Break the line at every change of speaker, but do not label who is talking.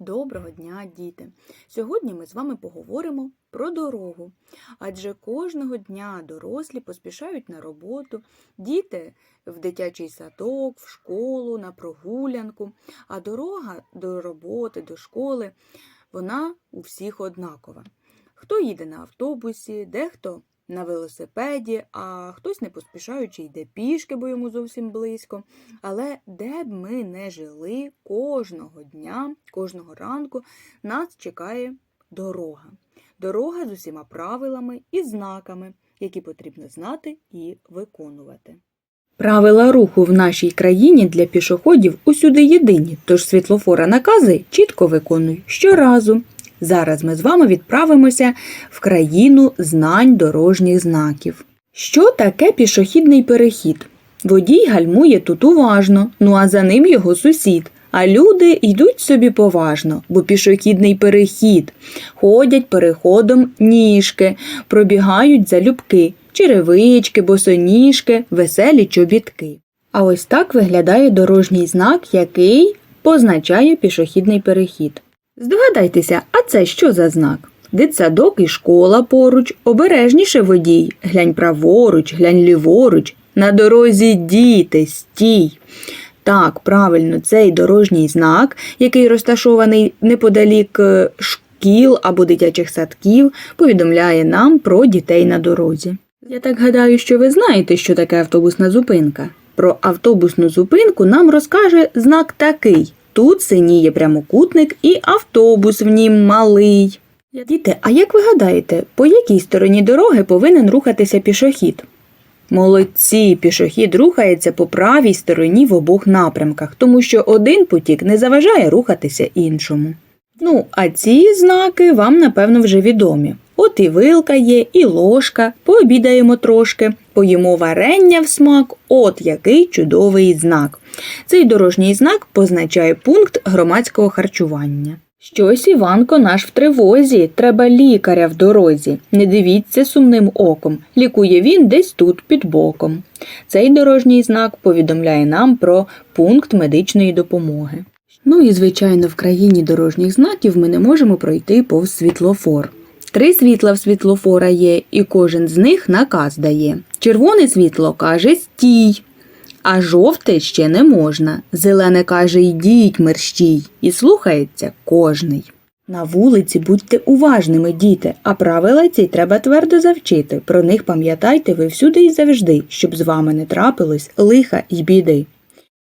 Доброго дня, діти! Сьогодні ми з вами поговоримо про дорогу. Адже кожного дня дорослі поспішають на роботу, діти в дитячий садок, в школу, на прогулянку, а дорога до роботи, до школи, вона у всіх однакова. Хто їде на автобусі, дехто на велосипеді, а хтось не поспішаючи йде пішки, бо йому зовсім близько. Але де б ми не жили, кожного дня, кожного ранку нас чекає дорога. Дорога з усіма правилами і знаками, які потрібно знати і виконувати. Правила руху в нашій країні для пішоходів усюди єдині, тож світлофора накази чітко виконуй щоразу. Зараз ми з вами відправимося в країну знань дорожніх знаків. Що таке пішохідний перехід? Водій гальмує тут уважно, ну а за ним його сусід. А люди йдуть собі поважно, бо пішохідний перехід. Ходять переходом ніжки, пробігають залюбки, черевички, босоніжки, веселі чобітки. А ось так виглядає дорожній знак, який позначає пішохідний перехід. Здогадайтеся, а це що за знак? Дитсадок і школа поруч, обережніше водій, глянь праворуч, глянь ліворуч, на дорозі діти, стій. Так, правильно, цей дорожній знак, який розташований неподалік е, шкіл або дитячих садків, повідомляє нам про дітей на дорозі. Я так гадаю, що ви знаєте, що таке автобусна зупинка. Про автобусну зупинку нам розкаже знак такий. Тут синіє прямокутник і автобус в нім малий. Діти, а як ви гадаєте, по якій стороні дороги повинен рухатися пішохід? Молодці, пішохід рухається по правій стороні в обох напрямках, тому що один потік не заважає рухатися іншому. Ну, а ці знаки вам, напевно, вже відомі. От і вилка є, і ложка, пообідаємо трошки, поїмо варення в смак, от який чудовий знак. Цей дорожній знак позначає пункт громадського харчування. Щось Іванко наш в тривозі, треба лікаря в дорозі. Не дивіться сумним оком, лікує він десь тут під боком. Цей дорожній знак повідомляє нам про пункт медичної допомоги. Ну і звичайно, в країні дорожніх знаків ми не можемо пройти повз світлофор. Три світла в світлофора є, і кожен з них наказ дає. Червоне світло каже стій, а жовте ще не можна. Зелене каже йдіть мерщій, і слухається кожний. На вулиці будьте уважними, діти, а правила ці треба твердо завчити. Про них пам'ятайте ви всюди і завжди, щоб з вами не трапилось лиха й біди.